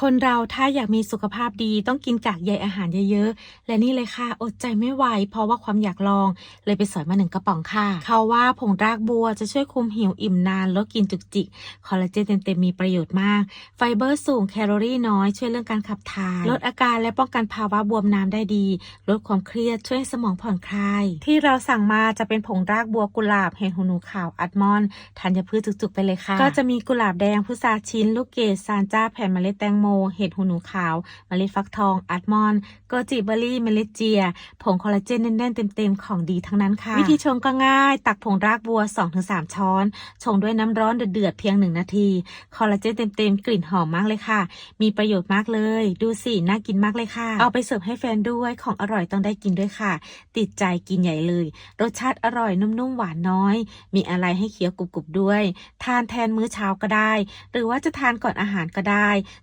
คนเราถ้าอยากมีสุขภาพดีต้องกินกากใยอาหารเยอะๆ และนี่เลยค่ะ อดใจไม่ไหว เพราะว่าความอยากลอง เลยไปสอยมาหนึ่งกระป๋องค่ะ เขาว่าผงรากบัวจะช่วยคุมหิวอิ่มนานลดกินจุกจิก คอลลาเจนเต็มๆมีประโยชน์มาก ไฟเบอร์สูงแคลอรี่น้อย ช่วยเรื่องการขับถ่าย ลดอาการและป้องกันภาวะบวมน้ำได้ดี ลดความเครียดช่วยให้สมองผ่อนคลาย ที่เราสั่งมาจะเป็นผงรากบัวกุหลาบเห็ดหูหนูขาวอัลมอนด์ธัญพืชจุกๆไปเลยค่ะ ก็จะมีกุหลาบแดงพุทราชิ้น ลูกเกดซานจ้าแผ่นเมล็ดแตงโมเห็ดหูหนูขาวเมล็ดฟักทองอัลมอนด์โกจิเบอร์รี่เมล็ดเจีย ผงคอลลาเจนแน่นๆเต็มๆของดีทั้งนั้นค่ะ วิธีชงก็ง่าย ตักผงรากบัว 2-3 ช้อน ชงด้วยน้ำร้อนเดือดๆเพียง 1 นาที คอลลาเจนเต็มๆ กลิ่นหอมมากเลยค่ะ มีประโยชน์มากเลย ดูสิน่ากินมากเลยค่ะ เอาไปเสิร์ฟให้แฟนด้วยของอร่อยต้องได้กินด้วยค่ะ ติดใจกินใหญ่เลย รสชาติอร่อยนุ่มๆหวานน้อย มีอะไรให้เคี้ยวกรุบๆด้วย ทานแทนมื้อเช้าก็ได้ หรือว่าจะทานก่อนอาหารก็ได้